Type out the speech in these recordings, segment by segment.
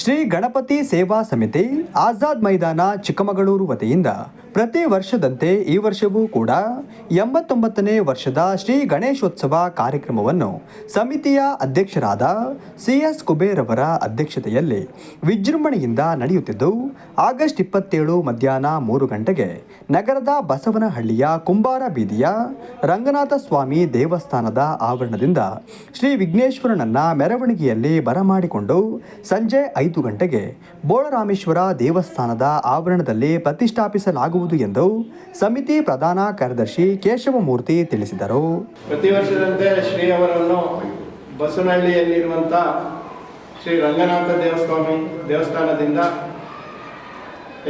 ಶ್ರೀ ಗಣಪತಿ ಸೇವಾ ಸಮಿತಿ ಆಜಾದ್ ಮೈದಾನ ಚಿಕ್ಕಮಗಳೂರು ವತಿಯಿಂದ ಪ್ರತಿ ವರ್ಷದಂತೆ ಈ ವರ್ಷವೂ ಕೂಡ ಎಂಬತ್ತೊಂಬತ್ತನೇ ವರ್ಷದ ಶ್ರೀ ಗಣೇಶೋತ್ಸವ ಕಾರ್ಯಕ್ರಮವನ್ನು ಸಮಿತಿಯ ಅಧ್ಯಕ್ಷರಾದ ಸಿ ಎಸ್ ಕುಬೇರ್ ಅವರ ಅಧ್ಯಕ್ಷತೆಯಲ್ಲಿ ವಿಜೃಂಭಣೆಯಿಂದ ನಡೆಯುತ್ತಿದ್ದು, ಆಗಸ್ಟ್ ಇಪ್ಪತ್ತೇಳು ಮಧ್ಯಾಹ್ನ ಮೂರು ಗಂಟೆಗೆ ನಗರದ ಬಸವನಹಳ್ಳಿಯ ಕುಂಬಾರ ಬೀದಿಯ ರಂಗನಾಥ ಸ್ವಾಮಿ ದೇವಸ್ಥಾನದ ಆವರಣದಿಂದ ಶ್ರೀ ವಿಘ್ನೇಶ್ವರನನ್ನ ಮೆರವಣಿಗೆಯಲ್ಲಿ ಬರಮಾಡಿಕೊಂಡು ಸಂಜೆ ಐದು ಗಂಟೆಗೆ ಬೋಳರಾಮೇಶ್ವರ ದೇವಸ್ಥಾನದ ಆವರಣದಲ್ಲಿ ಪ್ರತಿಷ್ಠಾಪಿಸಲಾಗುವುದು ಎಂದು ಸಮಿತಿ ಪ್ರಧಾನ ಕಾರ್ಯದರ್ಶಿ ಕೇಶವಮೂರ್ತಿ ತಿಳಿಸಿದರು. ಪ್ರತಿ ವರ್ಷದಂತೆ ಶ್ರೀ ಅವರನ್ನು ಬಸವನಹಳ್ಳಿಯಲ್ಲಿರುವಂತಹ ಶ್ರೀ ರಂಗನಾಥ ದೇವಸ್ವಾಮಿ ದೇವಸ್ಥಾನದಿಂದ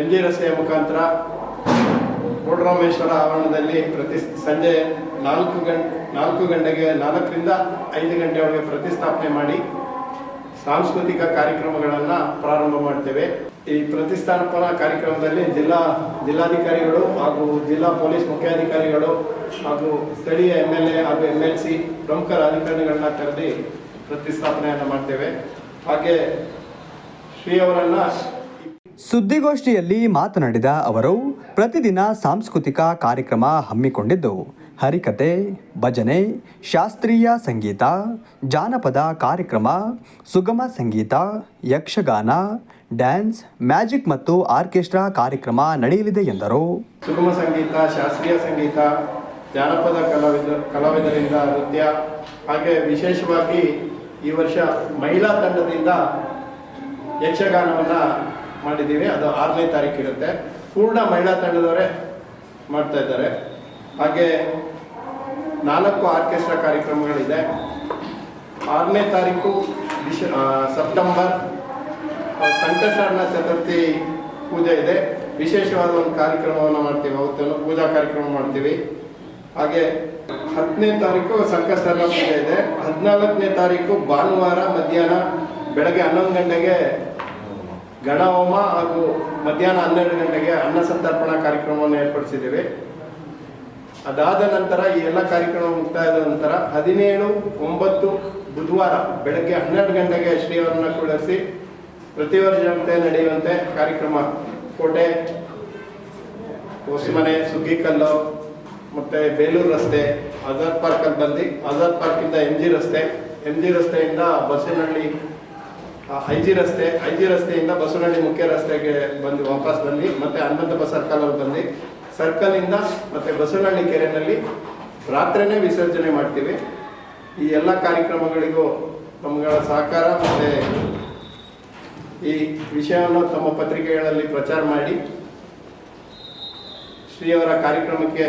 ಎಂ ಜಿ ರಸ್ತೆಯ ಮುಖಾಂತರ ಕೋಟರಾಮೇಶ್ವರ ಆವರಣದಲ್ಲಿ ಪ್ರತಿ ಸಂಜೆ ನಾಲ್ಕು ಗಂಟೆ ನಾಲ್ಕು ಗಂಟೆಗೆ ನಾಲ್ಕರಿಂದ ಐದು ಗಂಟೆಯೊಳಗೆ ಪ್ರತಿಷ್ಠಾಪನೆ ಮಾಡಿ ಸಾಂಸ್ಕೃತಿಕ ಕಾರ್ಯಕ್ರಮಗಳನ್ನು ಪ್ರಾರಂಭ ಮಾಡ್ತೇವೆ. ಈ ಪ್ರತಿಷ್ಠಾಪನಾ ಕಾರ್ಯಕ್ರಮದಲ್ಲಿ ಜಿಲ್ಲಾ ಜಿಲ್ಲಾಧಿಕಾರಿಗಳು ಹಾಗೂ ಜಿಲ್ಲಾ ಪೊಲೀಸ್ ಮುಖ್ಯಾಧಿಕಾರಿಗಳು ಹಾಗೂ ಸ್ಥಳೀಯ ಎಂ ಎಲ್ ಎ ಹಾಗೂ ಎಂ ಎಲ್ ಸಿ ಪ್ರಮುಖ ರಾಜಕಾರಣಿಗಳನ್ನ ಕರೆದಿ ಪ್ರತಿಷ್ಠಾಪನೆಯನ್ನು ಮಾಡ್ತೇವೆ. ಹಾಗೆ ಶ್ರೀ ಅವರನ್ನ ಸುದ್ದಿಗೋಷ್ಠಿಯಲ್ಲಿ ಮಾತನಾಡಿದ ಅವರು, ಪ್ರತಿದಿನ ಸಾಂಸ್ಕೃತಿಕ ಕಾರ್ಯಕ್ರಮ ಹಮ್ಮಿಕೊಂಡಿದ್ದು, ಹರಿಕತೆ, ಭಜನೆ, ಶಾಸ್ತ್ರೀಯ ಸಂಗೀತ, ಜಾನಪದ ಕಾರ್ಯಕ್ರಮ, ಸುಗಮ ಸಂಗೀತ, ಯಕ್ಷಗಾನ, ಡ್ಯಾನ್ಸ್, ಮ್ಯಾಜಿಕ್ ಮತ್ತು ಆರ್ಕೆಸ್ಟ್ರಾ ಕಾರ್ಯಕ್ರಮ ನಡೆಯಲಿದೆ ಎಂದರು. ಸುಗಮ ಸಂಗೀತ, ಶಾಸ್ತ್ರೀಯ ಸಂಗೀತ, ಜಾನಪದ ಕಲಾವಿದ, ಕಲಾವಿದರಿಂದ ನೃತ್ಯ, ಹಾಗೆ ವಿಶೇಷವಾಗಿ ಈ ವರ್ಷ ಮಹಿಳಾ ತಂಡದಿಂದ ಯಕ್ಷಗಾನವನ್ನು ಮಾಡಿದ್ದೀವಿ. ಅದು ಆರನೇ ತಾರೀಕು ಇರುತ್ತೆ. ಪೂರ್ಣ ಮಹಿಳಾ ತಂಡದವರೇ ಮಾಡ್ತಾ ಇದ್ದಾರೆ. ಹಾಗೆ ನಾಲ್ಕು ಆರ್ಕೆಸ್ಟ್ರಾ ಕಾರ್ಯಕ್ರಮಗಳಿದೆ. ಆರನೇ ತಾರೀಕು ಡಿಶ ಸೆಪ್ಟೆಂಬರ್ ಸಂಕಷ್ಟ ಸಂಕಷ್ಟಹರಣ ಚತುರ್ಥಿ ಪೂಜೆ ಇದೆ. ವಿಶೇಷವಾದ ಒಂದು ಕಾರ್ಯಕ್ರಮವನ್ನು ಮಾಡ್ತೀವಿ. ಅವತ್ತನ್ನು ಪೂಜಾ ಕಾರ್ಯಕ್ರಮ ಮಾಡ್ತೀವಿ. ಹಾಗೆ ಹತ್ತನೇ ತಾರೀಕು ಸಂಕಷ್ಟರಣ ಪೂಜೆ ಇದೆ. ಹದಿನಾಲ್ಕನೇ ತಾರೀಕು ಭಾನುವಾರ ಮಧ್ಯಾಹ್ನ ಬೆಳಗ್ಗೆ ಹನ್ನೊಂದು ಗಂಟೆಗೆ ಗಣಹೋಮ ಹಾಗೂ ಮಧ್ಯಾಹ್ನ ಹನ್ನೆರಡು ಗಂಟೆಗೆ ಅನ್ನ ಸಂತರ್ಪಣಾ ಕಾರ್ಯಕ್ರಮವನ್ನು ಏರ್ಪಡಿಸಿದ್ದೇವೆ. ಅದಾದ ನಂತರ ಈ ಎಲ್ಲ ಕಾರ್ಯಕ್ರಮ ಮುಕ್ತಾಯದ ನಂತರ ಹದಿನೇಳು, ಒಂಬತ್ತು, ಬುಧವಾರ ಬೆಳಗ್ಗೆ ಹನ್ನೆರಡು ಗಂಟೆಗೆ ಶ್ರೀಯವರನ್ನ ಕೂಡಿಸಿ ಪ್ರತಿ ವರ್ಷದಂತೆ ನಡೆಯುವಂತೆ ಕಾರ್ಯಕ್ರಮ ಕೋಟೆ, ಹೊಸಮನೆ ಸುಗ್ಗಿಕಲ್ಲು ಮತ್ತೆ ಬೇಲೂರು ರಸ್ತೆ ಆಜಾದ್ ಪಾರ್ಕಲ್ಲಿ ಬಂದು ಆಜಾದ್ ಪಾರ್ಕಿಂದ ಎಂ ಜಿ ರಸ್ತೆ, ಎಂ ಜಿ ರಸ್ತೆಯಿಂದ ಬಸವನಹಳ್ಳಿ ಐ ಜಿ ರಸ್ತೆ ಐ ಜಿ ರಸ್ತೆಯಿಂದ ಬಸವನಹಳ್ಳಿ ಮುಖ್ಯ ರಸ್ತೆಗೆ ಬಂದು ವಾಪಸ್ ಬಂದು ಮತ್ತೆ ಸರ್ಕಲ್ ಅವ್ರು ಬಂದು ಸರ್ಕಲಿಂದ ಮತ್ತೆ ಬಸವನಹಳ್ಳಿ ಕೆರೆಯಲ್ಲಿ ರಾತ್ರಿನೇ ವಿಸರ್ಜನೆ ಮಾಡ್ತೀವಿ. ಈ ಎಲ್ಲ ಕಾರ್ಯಕ್ರಮಗಳಿಗೂ ನಮ್ಗಳ ಸಹಕಾರ ಮತ್ತೆ ಈ ವಿಷಯವನ್ನು ತಮ್ಮ ಪತ್ರಿಕೆಗಳಲ್ಲಿ ಪ್ರಚಾರ ಮಾಡಿ. ಶ್ರೀಯವರ ಕಾರ್ಯಕ್ರಮಕ್ಕೆ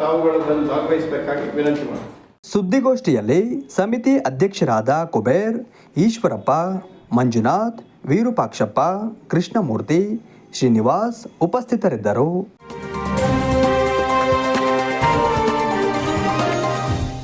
ತಾವುಗಳು ಬಂದು ಭಾಗವಹಿಸಬೇಕಾಗಿ ವಿನಂತಿ ಮಾಡಿ ಸುದ್ದಿಗೋಷ್ಠಿಯಲ್ಲಿ ಸಮಿತಿ ಅಧ್ಯಕ್ಷರಾದ ಕುಬೇರ್, ಈಶ್ವರಪ್ಪ ಮಂಜುನಾಥ್ ವೀರೂಪಾಕ್ಷಪ್ಪ ಕೃಷ್ಣಮೂರ್ತಿ ಶ್ರೀನಿವಾಸ್ ಉಪಸ್ಥಿತರಿದ್ದರು.